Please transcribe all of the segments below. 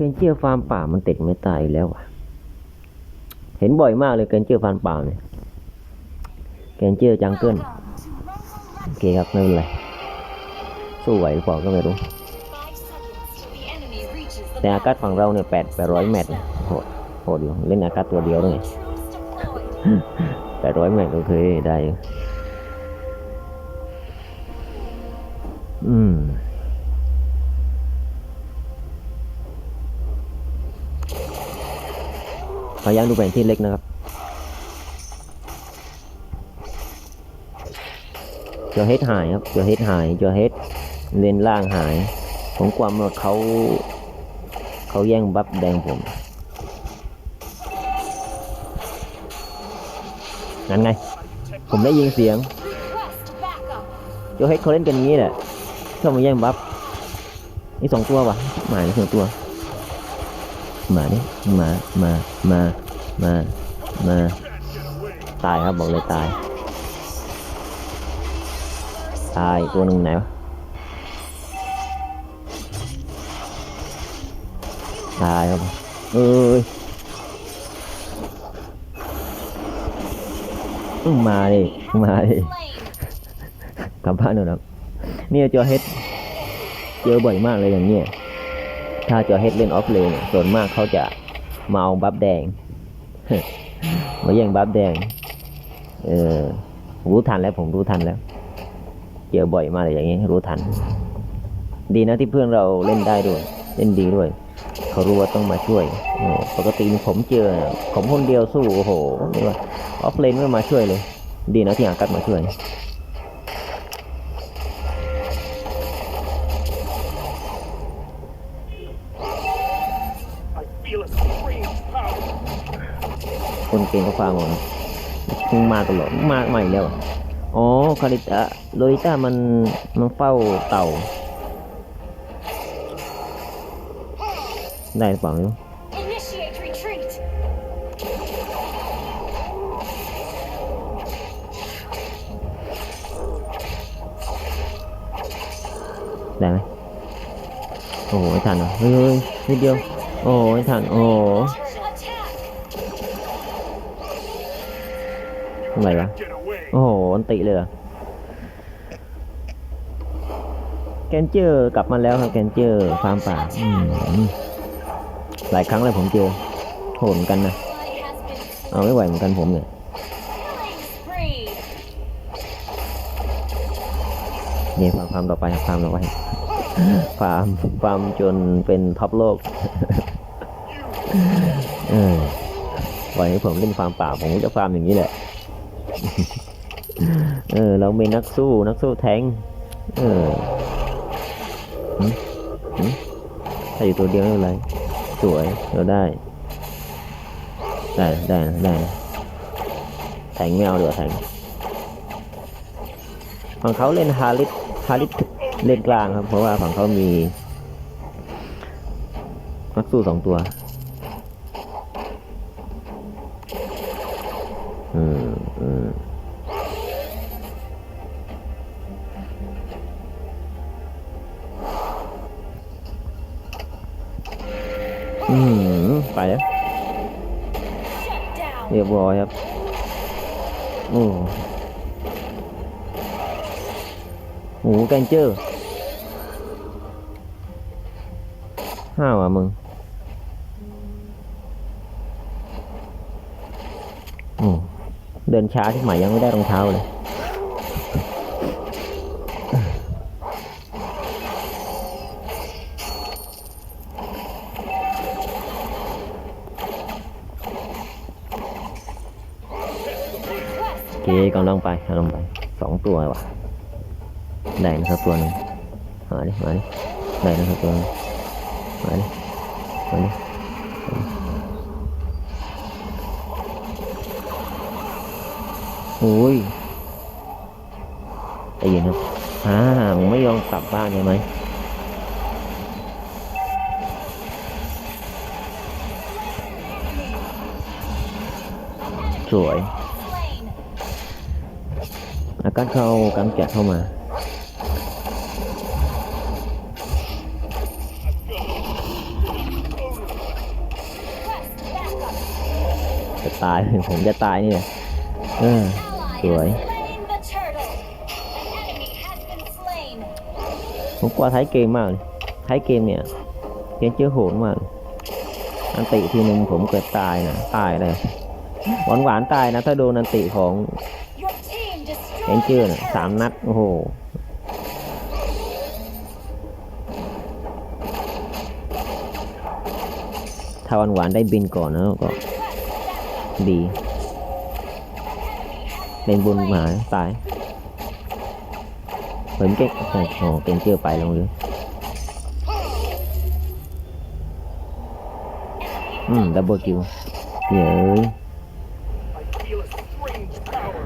เกนเจียฟาร์มป่ามันติดไม่ตายแล้วว่ะ เห็นบ่อยมากเลยเกนเจียฟาร์มป่าเนี่ยเกนเจียจังเกิลโอเคครับไม่เป็นไรสู้ไหวหรือเปล่าก็ไม่รู้ แต่อากาศฝั่งเราเนี่ยแปดแปดร้อยแมตช์โหดโหดอยู่เล่นอากาศตัวเดียวเลยแปดร้อยแมตช์โอเคได้ อืม อย้ำดูแผนที่เล็กนะครับจอเฮดหายครับจอเฮดหายจอเฮดเลนล่างหาย ผมกลัวว่าเขา เขาแย่งบัฟแดงผมนั่นไง ผมได้ยินเสียงจอเฮดเขาเล่นกันงี้แหละชอบมาแย่งบัฟนี่สองตัววะหมานี่สองตัว มาดิมามามามามาตายครับบอกเลยตาย ตายตัวหนึ่งไหนวะตายครับเอ้ยอื้อมาดิมาดิกลับบ้านหน่อยครับเนี่ยจอเฮ็ดเจอบ่อยมากเลยอย่างเนี้ย ถ้าจอเฮดเล่นออฟเลนส่วนมากเขาจะมาเอาบัฟแดงมาแย่งบัฟแดง เออรู้ทันแล้วผมรู้ทันแล้วเจอบ่อยมากเลยอย่างนี้รู้ทัน ดีนะที่เพื่อนเราเล่นได้ด้วย เล่นดีด้วยเขารู้ว่าต้องมาช่วย ปกติผมเจอ ผมคนเดียวสู้โอ้โหไม่ว่าออฟเลนไม่มาช่วยเลย ดีนะที่อากัดมาช่วย คนเก่งก็ฟังหมดมึงมาตลอดมึงมาใหม่แล้ว อ๋อคาริตาโลริต้ามันมันเฝ้าเต่า ได้หรือเปล่าไม่รู้ Initiate retreat. ได้ไหมโอ้โหไม่ทันเหรอเฮ้ยเฮ้ยนิดเดียว โอ้โหไม่ทัน โอ้ โห Attack. ทำไมวะ โอ้โหอันติเลยเหรอแกนเจอร์กลับมาแล้วครับแกนเจอร์ฟาร์มป่าหลายครั้งเลยผมเจอโหดเหมือนกันนะเอาไม่ไหวเหมือนกันผมเนี่ยนี่ฟาร์มฟาร์มต่อไปฟาร์มต่อไปฟาร์มฟาร์มจนเป็นท็อปโลกเออปล่อยให้ผมเล่นฟาร์มป่าผมก็จะฟาร์มอย่างนี้แหละ เออ เราเป็นนักสู้ นักสู้แทง เออถ้าอยู่ตัวเดียวไม่เป็นไร สวย เราได้ ได้ ได้นะได้ แทงไม่เอาเดี๋ยวแทงฝั่งเขาเล่นฮาริสฮาริสเล่นกลางครับ เพราะว่าฝั่งเขามีนักสู้สองตัว ยบร้อยครับ โอ้โหแกงเจอร์ห้าวอะมึงอ้เดินช้าที่หมายยังไม่ได้รองเท้าเลย เคกำลังไปกำลังไปสองตัวว่ะได้นะครับตัวหนึงมาดิมาดิได้นะครับตัวหนึงมาดิมาดิโอ้ยใจเย็นครับอ่ามึงไม่ยอมกลับบ้านใช่ไหมสวย อากาศเข้ากำจัดเข้ามาจะตายผมจะตายนี่แหละเออสวยผมกว่าท้ายเกมมากเลยท้ายเกมเนี่ยเกมเจอโหดมากอันติทีหนึ่งผมเกิดตายนะตายเลยหวานหวานตายนะ ถ้าโดนอันติของ เอ็นเจอร์ the น่ะสามนัด โอ้โหถ้าหวานหวานๆได้บินก่อนนะก็ ดี เป็นบุญหมาตายเห็นเก่งโอ้เก่งเจอไปลงเลยอืมดับเบิลคิวเย้ย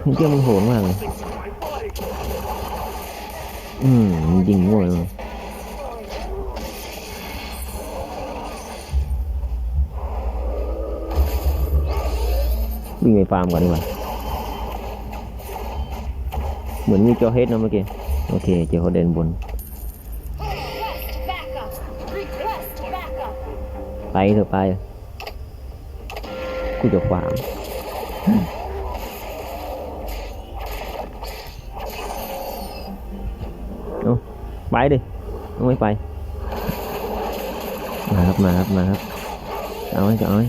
เก่งเจอมันโหดมากเลย อืมมันยิงมั่วเลยวิ่งไปฟาร์มก่อนดีกว่าเหมือนมีจอเฮดนะเมื่อกี้ โอเค เจอเขาเดินบน ไปเถอะไปกูจะขวางเไปดิเอาไม่ไปมาครับมาครับมาครับจะเอาไหมจะเอาไ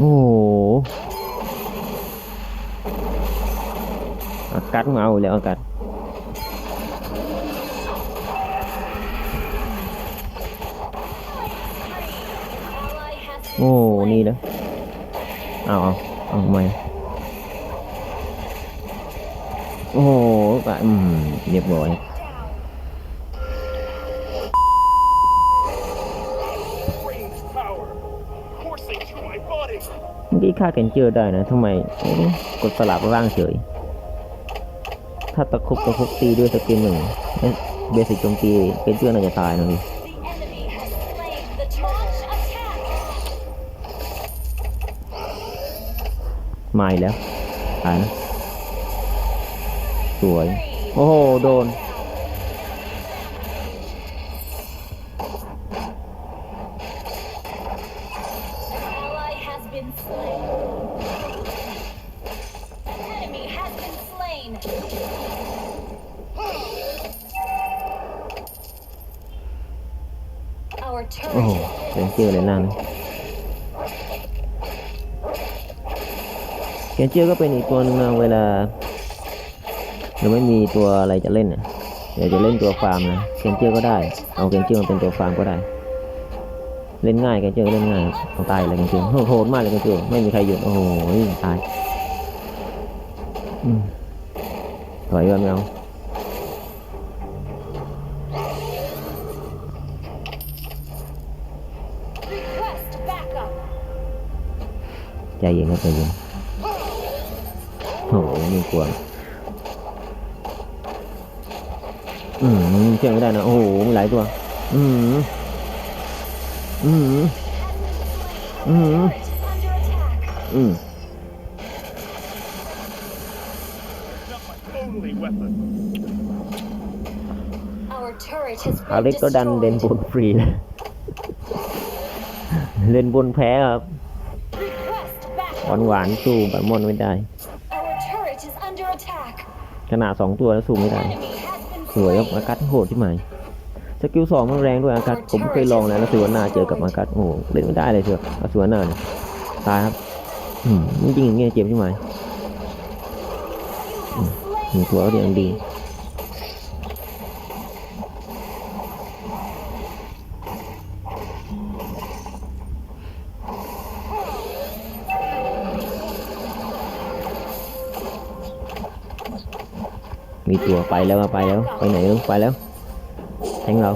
โอ้โหอากัดมาเอาอีกแล้วอากัด Ally has โอ้ been นี่ slain. นะเอาเอาเอาทำไมโอ้โหกะอืมเรียบร้อย ฆ่าเคนเจอร์ได้นะทำไมกดสลับร่างเฉย ถ้าตะคุบตะคุบตีด้วยสกิลหนึ่งเบสิกโจมตีเคนเจอร์น่าจะตายนะพี่มาอีกแล้วตายนะสวย โอ้โห โดน โอ้โห turret เคนเจอร์เลยล่นะเคนเจอร์ก็เป็นอีกตัวหนึงนะเวลาเราไม่มีตัวอะไรจะเล่นเนี่ยเดี๋ยวจะเล่นตัวฟาร์มนะเคนเจอร์ก็ได้ เอาเคนเจอร์มาเป็นตัวฟาร์มก็ได้ เล่นง่ายเคนเจอก็เล่นง่ายต้องตายเลยเคนเจอร์โหดมากเลยเคนเจอร์ไม่มีใครหยุดโอ้โหตายอืม ถอยก่อนไม่เอา request backup. ใจเย็นครับใจเย็นโอ้โหนี่กลัวอืมเชื่อไม่ได้นะ โอ้โหมีหลายตัว อืมอืมอืม Turret is under attack. อืม Not my only weapon. Our turret has อา been เล็กก็ดันเล่นบนฟรีเลยเล่นบนแพ้ครับหวานหวานๆสู้แบบมอนไม่ได้ ขนาดสองตัวแล้วสู้ไม่ได้ สวยครับอากัดโหดที่ไหนสกิลสองมันแรงด้วยอากัดผมเคยลองแล้วแล้วสวนาเจอกับอากัดโอ้เล่นไม่ได้เลยเชียวอสวนนาเนี่ยตายครับจริงๆอย่างเงี้ยเจ็บใช่ไหม You have slain มีตัวก็ยังดี มีตัวไปแล้วไปแล้ว ไปไหนแล้วไปแล้วแทงเรา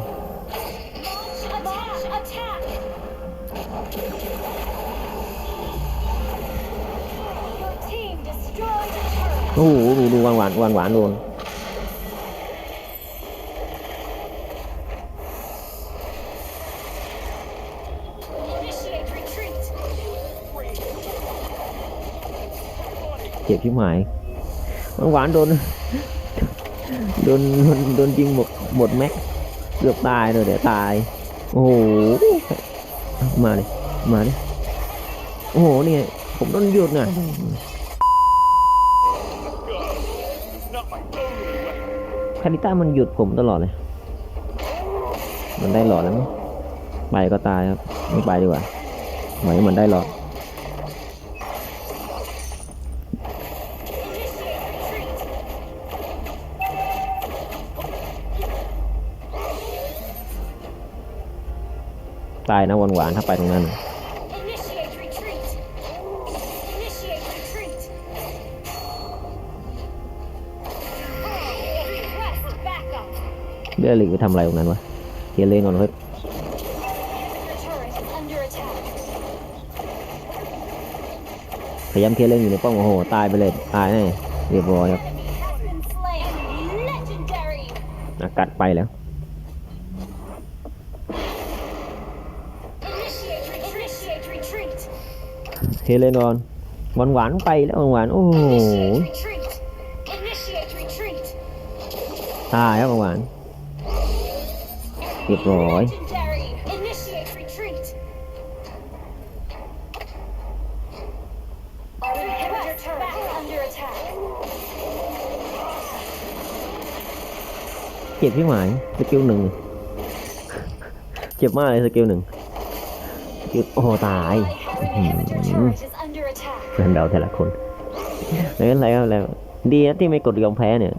โอ้โหดูดูวางหวานวางหวานโดนเจ็บที่หมาย วางหวานโดน โดนโดนโดนยิงหมดหมดแม็กเกือบตายเลยเดี๋ยวตาย โอ้โห มาเลยมาเลยโอ้โหเนี่ยผมโดนหยุดน่ะ God, it's not my only weapon. คาริต้ามันหยุดผมตลอดเลย มันได้หลอดแล้วมั้งไปก็ตายครับไม่ไปดีกว่าไหมมันได้หลอด ตายนะหวานๆถ้าไปตรงนั้น Initiate retreat. Initiate retreat. Request backup. เบลลิกไปทำอะไรตรงนั้นวะเฮียเลนก่อนเฮ้ย Your turret is under attack. พยายามเคลียร์เล่นอยู่ในป้อมโอ้โหตายไปเลยตายแน่เรียบร้อยครับ Enemy has been slain. Legendary. อากัดไปแล้ว เคลียเล่นอนหวานหวานไปแล้วหวานๆโอ้โห Initiate retreat. Initiate retreat. ตายครับหวานเรียบร้อยเจ็บที่หมายสกิลหนึ่งเจ็บมากเลยสกิลหนึ่งสกิลโอ้ตาย เพื่อนเราแต่ละคนไม่เป็นไรครับแล้วดีนะที่ไม่กดยอมแพ้เนี่ย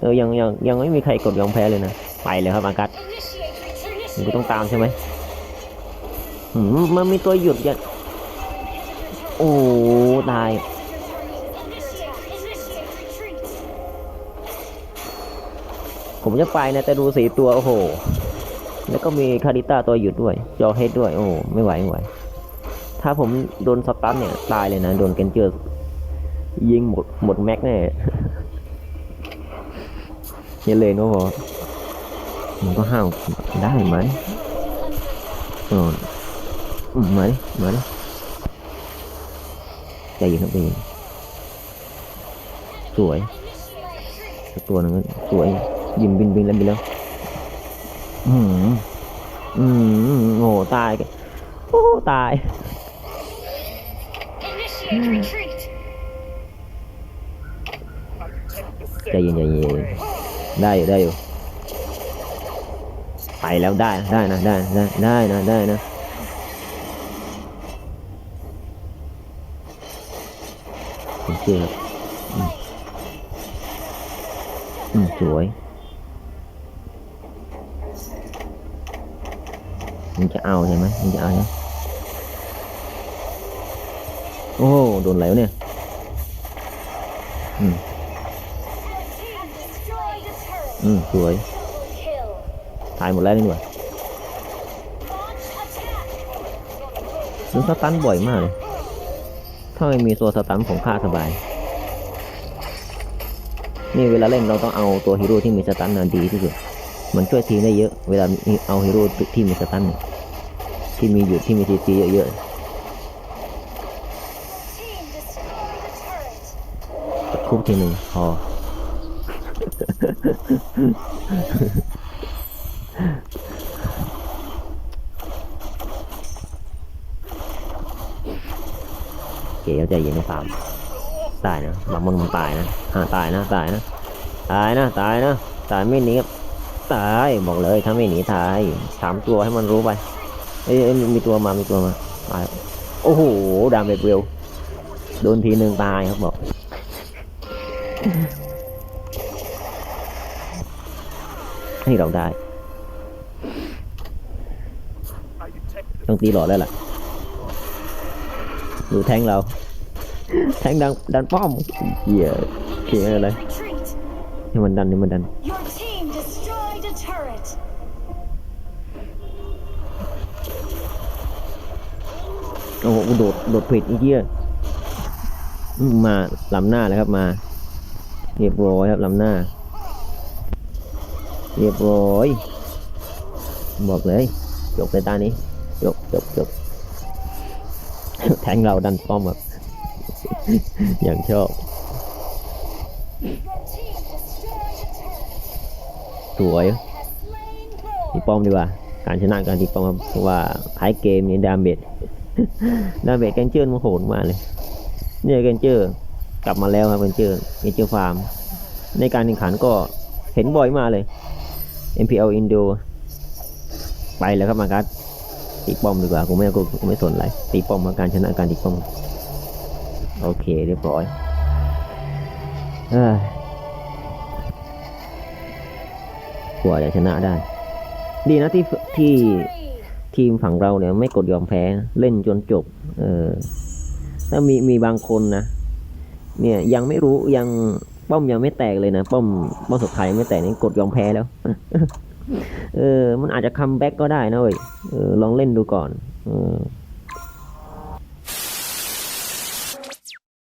เออยังยังยังไม่มีใครกดยอมแพ้เลยนะไปเลยครับอากัด Initiate retreat. มึงก็ต้องตามใช่ไหมหืมมันมีตัวหยุดยันโอ้ตายผมจะไปนะแต่ดูสีตัวโอ้โห แล้วก็มีคาริต้าตัวหยุดด้วย จอเฮดด้วย โอ้ไม่ไหวไม่ไหว ถ้าผมโดนสตันเนี่ย ตายเลยนะ โดนเกนเจอร์ยิงหมดหมดแม็กแน่เนี่ยเลยนก็พอมันก็ห้าวได้ไหมอ๋ออืมมาดิมาดิใจเย็นครับใจเย็นสวยตัวหนึงสวยยิงบินบินแล้วบินแล้ว อืมอืมโง่ตาย โอ้ ตาย ใจเย็นใจเย็นได้อยู่ได้อยู่ไปแล้วได้นะได้นะได้ได้ได้นะได้นะผมเชื่อครับอืมอืมสวยมันจะเอาใช่ไหมมันจะเอาใช่ไหม โดนไหลวะเนี่ยอืมอืมสวย ตายหมดแล้วนี่หว่า Launch attack. มันสตันบ่อยมากเลยถ้าไม่มีตัวสตันผมฆ่าสบาย นี่เวลาเล่นเราต้องเอาตัวฮีโร่ที่มีสตันน่ะดีที่สุด มันช่วยทีมได้เยอะ เวลาเอาฮีโร่ที่มีสตันที่มีอยู่ที่มีทีซีเยอะ Team ๆตะคุบทีหนึ่งพอ เก๋ใจเย็นนะฟาร์มตายนะบางมันมันตายนะอ่าตายนะ ตายนะ ตายนะ ตายนะ ตายไม่หนีครับ ตาย บอกเลยถ้าไม่หนีตายสามตัวให้มันรู้ไป เอ้ยมีตัวมา มีตัวมา ตาย โอ้โห ดามเบเวลโดนทีหนึ่งตายครับบอก ให้เราได้ I detect ต้องตีหลอดแล้วล่ะ ดูแทงเรา แทงดังดันป้อมเหี้ยเขียอะไร Retreat. ให้มันดันให้มันดัน Your team destroyed a turret. โอ้โหโดด โดดผิดอีกเหี้ยอืมมาลำหน้าแล้วครับมา เรียบร้อยครับลำหน้า เรียบร้อย บอกเลยจบในตานี้จบจบจบแทงเราดันป้อมแบบอย่างชอบสวยตีป้อมดีกว่า การชนะการตีป้อมเพราะว่าท้ายเกมนี้ดาเมจดาเมจแกนเจอร์มันโหดมากเลยเนี่ยแกนเจอร์กลับมาแล้วครับแกนเจอร์แกนเจอร์ฟาร์ม ในการแข่งขันก็เห็นบ่อยมาเลย MPL Indo ไปแล้วครับมากัสตีป้อมดีกว่าผมไม่กูไม่สนอะไรตีป้อมมาการชนะการตีป้อมโอเคเรียบร้อยเอ้ยกว่าจะชนะได้ ดีนะที่ที่ทีมฝั่งเราเนี่ยไม่กดยอมแพ้เล่นจนจบ เออถ้ามีมีบางคนนะ เนี่ยยังไม่รู้ยัง ป้อมยังไม่แตกเลยนะ ป้อมป้อมสุดท้ายไม่แตกนี่กดยอมแพ้แล้ว เออ มันอาจจะคัมแบ็กก็ได้นะเว้ยเออลองเล่นดูก่อน เออ